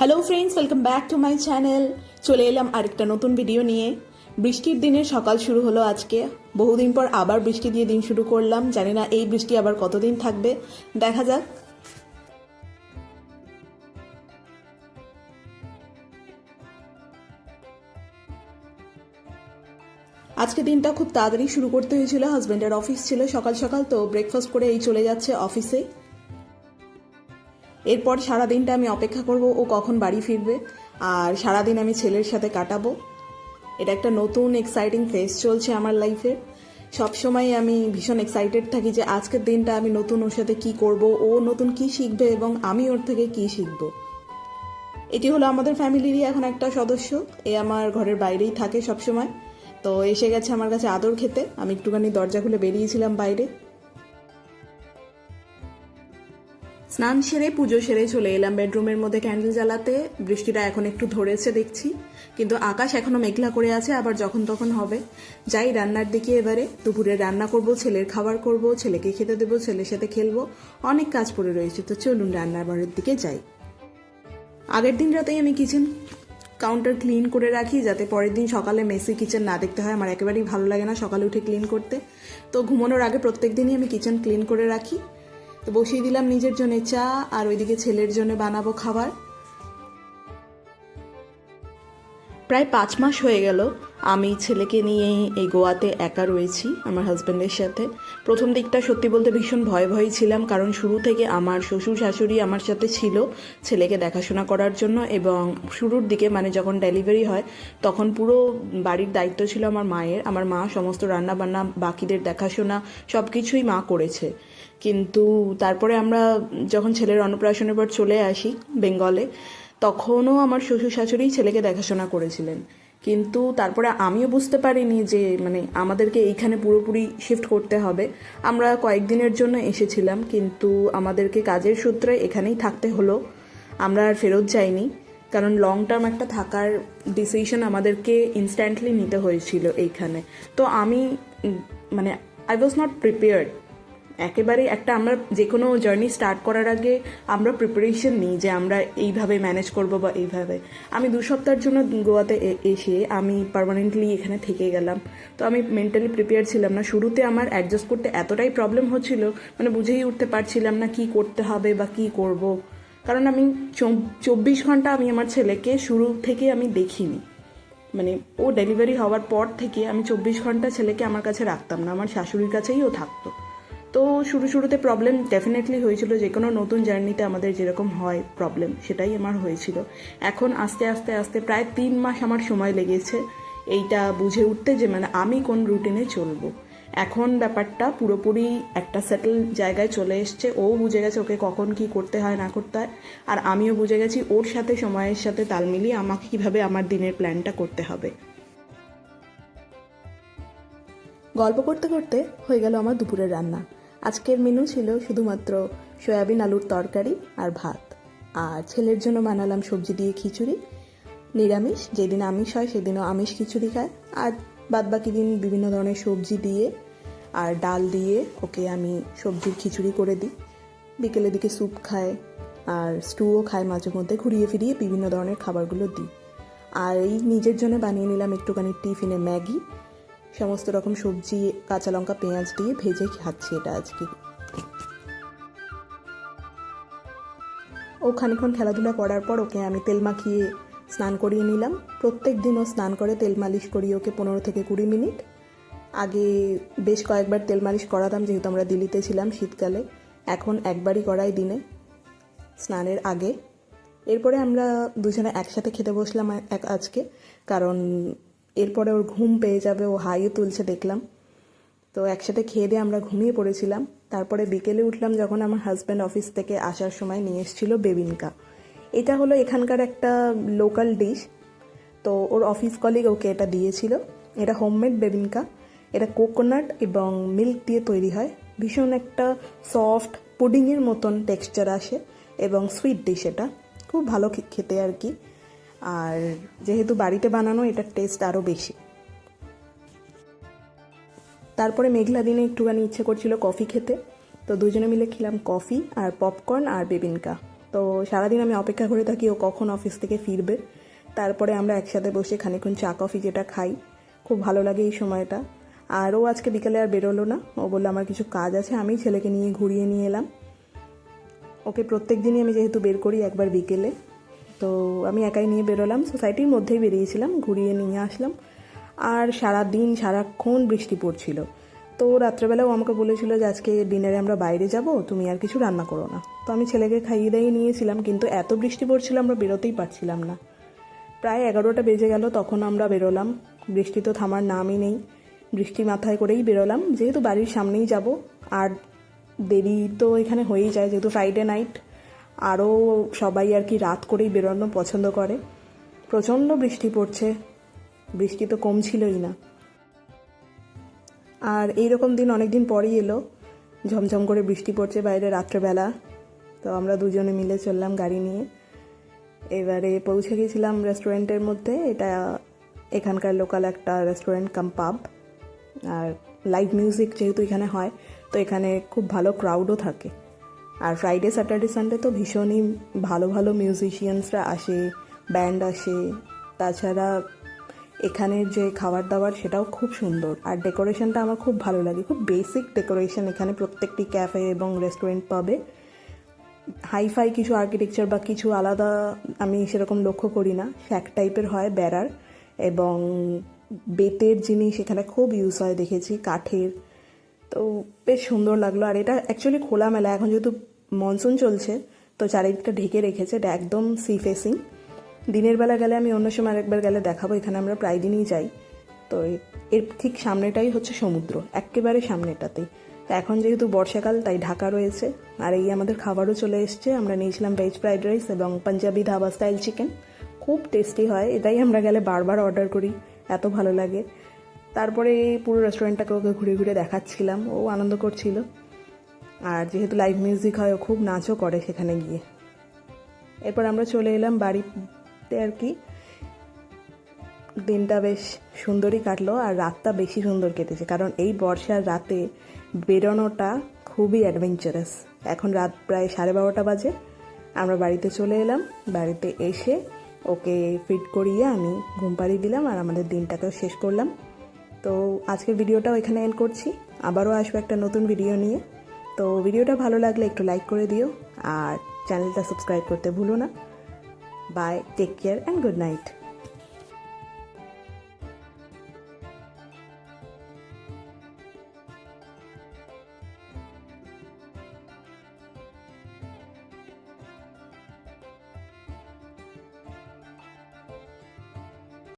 Hello friends welcome back to my channel চলে এলাম আরেকটা নতুন ভিডিও নিয়ে। বৃষ্টির দিনে সকাল শুরু হলো আজকে। বহুদিন পর আবার বৃষ্টি দিয়ে দিন শুরু করলাম। জানি না এই বৃষ্টি আবার কতদিন থাকবে। দেখা যাক। আজকে দিনটা খুব তাড়াতাড়ি শুরু করতে হয়েছিল। হাজব্যান্ডের অফিস ছিল সকাল সকাল, তো ব্রেকফাস্ট করে এই চলে যাচ্ছে অফিসে এরপর সারা দিনটা আমি অপেক্ষা করব ও কখন বাড়ি ফিরবে। আর সারাদিন আমি ছেলের সাথে কাটাবো। এটা একটা নতুন এক্সাইটিং ফেস চলছে আমার লাইফের সবসময় আমি ভীষণ এক্সাইটেড থাকি যে আজকের দিনটা আমি নতুন ওর সাথে কি করব, ও নতুন কি শিখবে এবং আমি ওর থেকে কি শিখব। এটি হলো আমাদের ফ্যামিলিরই এখন একটা সদস্য। এ আমার ঘরের বাইরেই থাকে সবসময়। তো এসে গেছে আমার কাছে আদর খেতে। আমি একটুখানি দরজা খুলে বেরিয়েছিলাম বাইরে। স্নান সেরে, পুজো সেরে চলে এলাম বেডরুমের মধ্যে ক্যান্ডেল জ্বালাতে। বৃষ্টিটা এখন একটু ধরেছে দেখছি, কিন্তু আকাশ এখনও মেঘলা করে আছে, আবার যখন তখন হবে। যাই রান্নার দিকে এবারে, দুপুরে রান্না করব, ছেলের খাবার করব, ছেলেকে খেতে দেবো, ছেলের সাথে খেলব, অনেক কাজ পড়ে রয়েছে। তো চলুন রান্নার বাড়ির দিকে যাই। আগের দিন রাতেই আমি কিচেন কাউন্টার ক্লিন করে রাখি, যাতে পরের দিন সকালে মেসি কিচেন না দেখতে হয়। আমার একেবারেই ভালো লাগে না সকালে উঠে ক্লিন করতে। তো ঘুমানোর আগে প্রত্যেক দিনই আমি কিচেন ক্লিন করে রাখি। তো বসিয়ে দিলাম নিজের জন্য চা আর ওইদিকে ছেলের জন্য বানাবো খাবার। প্রায় পাঁচ মাস হয়ে গেল আমি ছেলেকে নিয়ে এই গোয়াতে একা রয়েছি আমার হাজব্যান্ডের সাথে। প্রথম দিকটা সত্যি বলতে ভীষণ ভয় ভয় ছিলাম, কারণ শুরু থেকে আমার শ্বশুর শাশুড়ি আমার সাথে ছিল ছেলেকে দেখাশোনা করার জন্য এবং শুরুর দিকে মানে যখন ডেলিভারি হয়, তখন পুরো বাড়ির দায়িত্ব ছিল আমার মায়ের। আমার মা সমস্ত রান্না বান্না বাকিদের দেখাশোনা সব কিছুই মা করেছে। কিন্তু তারপরে আমরা যখন ছেলের অন্নপ্রাশনের পর চলে আসি বেঙ্গলে তখনও আমার শ্বশুর শাশুড়ি ছেলেকে দেখাশোনা করেছিলেন। কিন্তু তারপরে আমিও বুঝতে পারিনি যে মানে আমাদেরকে এইখানে পুরোপুরি শিফট করতে হবে। আমরা কয়েকদিনের জন্য এসেছিলাম, কিন্তু আমাদেরকে কাজের সূত্রে এখানেই থাকতে হলো। আমরা আর ফেরত যাইনি, কারণ লং টার্ম একটা থাকার ডিসিশন আমাদেরকে ইনস্ট্যান্টলি নিতে হয়েছিল এইখানে। তো আমি মানে আই ওয়াজ নট প্রিপেয়ার্ড একেবারে একটা আমরা যে কোনো জার্নি স্টার্ট করার আগে আমরা প্রিপারেশন নিই যে আমরা এইভাবে ম্যানেজ করব বা এইভাবে। আমি দু সপ্তাহের জন্য গোয়াতে এসে আমি পার্মানেন্টলি এখানে থেকে গেলাম। তো আমি মেন্টালি প্রিপেয়ার ছিলাম না। শুরুতে আমার অ্যাডজাস্ট করতে এতটাই প্রবলেম হচ্ছিল মানে বুঝেই উঠতে পারছিলাম না কি করতে হবে বা কি করব। কারণ আমি চব্বিশ ঘণ্টা আমি আমার ছেলেকে শুরু থেকে আমি দেখিনি। মানে ও ডেলিভারি হওয়ার পর থেকে আমি চব্বিশ ঘণ্টা ছেলেকে আমার কাছে রাখতাম না। আমার শাশুড়ির কাছেই ও থাকতো। তো শুরু শুরুতে প্রবলেম ডেফিনেটলি হয়েছিল যে কোনো নতুন জার্নিতে আমাদের যেরকম হয় প্রবলেম সেটাই আমার হয়েছিল। এখন আস্তে আস্তে আস্তে প্রায় তিন মাস আমার সময় লেগেছে এইটা বুঝে উঠতে যে মানে আমি কোন রুটিনে চলবো। এখন ব্যাপারটা পুরোপুরি একটা সেটেল জায়গায় চলে এসছে। ও বুঝে গেছে ওকে কখন কি করতে হয়, না করতে হয়। আর আমিও বুঝে গেছি ওর সাথে, সময়ের সাথে তাল মিলিয়ে আমাকে কীভাবে আমার দিনের প্ল্যানটা করতে হবে। গল্প করতে করতে হয়ে গেল আমার দুপুরের রান্না। আজকের মেনু ছিল শুধুমাত্র সয়াবিন আলুর তরকারি আর ভাত। আর ছেলের জন্য বানালাম সবজি দিয়ে খিচুড়ি। নিরামিষ, যেদিন আমিষ হয় সেদিনও আমিষ খিচুড়ি খায় আর বাদবাকি দিন বিভিন্ন ধরনের সবজি দিয়ে আর ডাল দিয়ে ওকে আমি সবজির খিচুড়ি করে দিই। বিকেলের দিকে স্যুপ খায় আর স্টুও খায় মাঝে মধ্যে ঘুরিয়ে ফিরিয়ে বিভিন্ন ধরনের খাবারগুলো দিই। আর এই নিজের জন্য বানিয়ে নিলাম একটুখানি টিফিনে ম্যাগি। সমস্ত রকম সবজি, কাঁচা লঙ্কা, পেঁয়াজ দিয়ে ভেজে খাচ্ছি এটা আজকে। ও খানিক্ষণ খেলাধুলা করার পর ওকে আমি তেল মাখিয়ে স্নান করিয়ে নিলাম। প্রত্যেক দিন ও স্নান করে তেল মালিশ করিয়ে ওকে পনেরো থেকে কুড়ি মিনিট। আগে বেশ কয়েকবার তেল মালিশ করাতাম, যেহেতু আমরা দিল্লিতে ছিলাম শীতকালে। এখন একবারই করাই দিনে, স্নানের আগে। এরপরে আমরা দুজনে একসাথে খেতে বসলাম এক, আজকে। কারণ এরপরে ওর ঘুম পেয়ে যাবে, ও হাইও তুলছে দেখলাম। তো একসাথে খেয়ে দিয়ে আমরা ঘুমিয়ে পড়েছিলাম। তারপরে বিকেলে উঠলাম যখন আমার হাজব্যান্ড অফিস থেকে আসার সময় নিয়ে এসেছিল বেবিনকা। এটা হলো এখানকার একটা লোকাল ডিশ তো ওর অফিস কলিগ ওকে এটা দিয়েছিল। এটা হোমমেড বেবিনকা। এটা কোকোনাট এবং মিল্ক দিয়ে তৈরি হয়। ভীষণ একটা সফট পুডিংয়ের মতন টেক্সচার আসে এবং সুইট ডিশ এটা। খুব ভালো খেতে আর কি। আর যেহেতু বাড়িতে বানানো, এটার টেস্ট আরও বেশি। তারপরে মেঘলা দিনে একটুখানি ইচ্ছে করছিল কফি খেতে। তো দুজনে মিলে খেলাম কফি আর পপকর্ন আর বেবিনকা। তো সারাদিন আমি অপেক্ষা করে থাকি ও কখন অফিস থেকে ফিরবে। তারপরে আমরা একসাথে বসে খানিক্ষণ চা, কফি যেটা খাই। খুব ভালো লাগে এই সময়টা। আর ও আজকে বিকালে আর বেরোলো না। ও বলল, আমার কিছু কাজ আছে, আমি ছেলেকে নিয়ে ঘুরিয়ে নিয়ে এলাম। ওকে প্রত্যেক দিনই আমি যেহেতু বের করি একবার বিকেলে। তো আমি একাই নিয়ে বেরোলাম। সোসাইটির মধ্যেই বেরিয়েছিলাম, ঘুরিয়ে নিয়ে আসলাম। আর সারা দিন সারাক্ষণ বৃষ্টি পড়ছিল। তো রাত্রেবেলাও আমাকে বলেছিল যে, আজকে ডিনারে আমরা বাইরে যাব, তুমি আর কিছু রান্না করো না। তো আমি ছেলেকে খাইয়ে দাইয়ে নিয়েছিলাম, কিন্তু এত বৃষ্টি পড়ছিল, আমরা বেরোতেই পারছিলাম না। প্রায় এগারোটা বেজে গেল, তখন আমরা বেরোলাম। বৃষ্টি তো থামার নামই নেই। বৃষ্টি মাথায় করেই বেরোলাম। যেহেতু বাড়ির সামনেই যাব, আর দেরি তো এখানে হয়েই যায়, যেহেতু ফ্রাইডে নাইট আরও সবাই আর কি রাত করেই বেরোনো পছন্দ করে। প্রচণ্ড বৃষ্টি পড়ছে। বৃষ্টি তো কমছিলই না। আর এই রকম দিন অনেক দিন পরেই এলো। ঝমঝম করে বৃষ্টি পড়ছে বাইরে রাত্রেবেলা। তো আমরা দুজনে মিলে চললাম গাড়ি নিয়ে। এবারে পৌঁছে গেছিলাম রেস্টুরেন্টের মধ্যে। এটা এখানকার লোকাল একটা রেস্টুরেন্ট কাম পাব আর লাইভ মিউজিক যেহেতু এখানে হয়, তো এখানে খুব ভালো ক্রাউডও থাকে। আর ফ্রাইডে স্যাটারডে সানডে তো ভীষণই ভালো ভালো মিউজিশিয়ানসরা আসে ব্যান্ড আসে। তাছাড়া এখানের যে খাবার দাবার সেটাও খুব সুন্দর। আর ডেকোরেশনটা আমার খুব ভালো লাগে। খুব বেসিক ডেকোরেশন এখানে প্রত্যেকটি ক্যাফে এবং রেস্টুরেন্ট পাবে। হাইফাই কিছু আর্কিটেকচার বা কিছু আলাদা আমি সেরকম লক্ষ্য করি না। শ্যাক টাইপের হয় বেড়ার। এবং বেতের জিনিস এখানে খুব ইউজ হয়, দেখেছি। কাঠের তো বেশ সুন্দর লাগল। আর এটা অ্যাকচুয়ালি খোলামেলা, এখন যেহেতু মনসুন চলছে, তো চারিদিকটা ঢেকে রেখেছে, এটা একদম সি ফেসিং দিনের বেলা গেলে আমি অন্য সময় আরেকবার গেলে দেখাবো, এখানে আমরা প্রায় দিনই যাই। তো এর ঠিক সামনেটাই হচ্ছে সমুদ্র একেবারে সামনেটাতেই। তো এখন যেহেতু বর্ষাকাল, তাই ঢাকা রয়েছে। আর এই আমাদের খাবারও চলে এসছে, আমরা নিয়েছিলাম ভেজ ফ্রাইড রাইস এবং পাঞ্জাবি ধাবা স্টাইল চিকেন খুব টেস্টি হয়, এটাই আমরা গেলে বারবার অর্ডার করি, এত ভালো লাগে। তারপরে এই পুরো রেস্টুরেন্টটাকে ওকে ঘুরে ঘুরে দেখাচ্ছিলাম। ও আনন্দ করছিল। আর যেহেতু লাইভ মিউজিক হয়, ও খুব নাচও করে সেখানে গিয়ে। এরপর আমরা চলে এলাম বাড়িতে আর কি। দিনটা বেশ সুন্দরই কাটলো আর রাতটা বেশি সুন্দর কেটেছে। কারণ এই বর্ষার রাতে বেরোনোটা খুবই অ্যাডভেঞ্চারাস এখন রাত প্রায় সাড়ে বারোটা বাজে। আমরা বাড়িতে চলে এলাম। বাড়িতে এসে ওকে ফিট করিয়ে আমি ঘুম পাড়িয়ে দিলাম আর আমাদের দিনটাকেও শেষ করলাম। তো আজকের ভিডিওটাও এখানে এন্ড করছি। আবারও আসব একটা নতুন ভিডিও নিয়ে। তো ভিডিওটা ভালো লাগলে একটু লাইক করে দিও আর চ্যানেলটা সাবস্ক্রাইব করতে ভুলো না। Bye take care and good night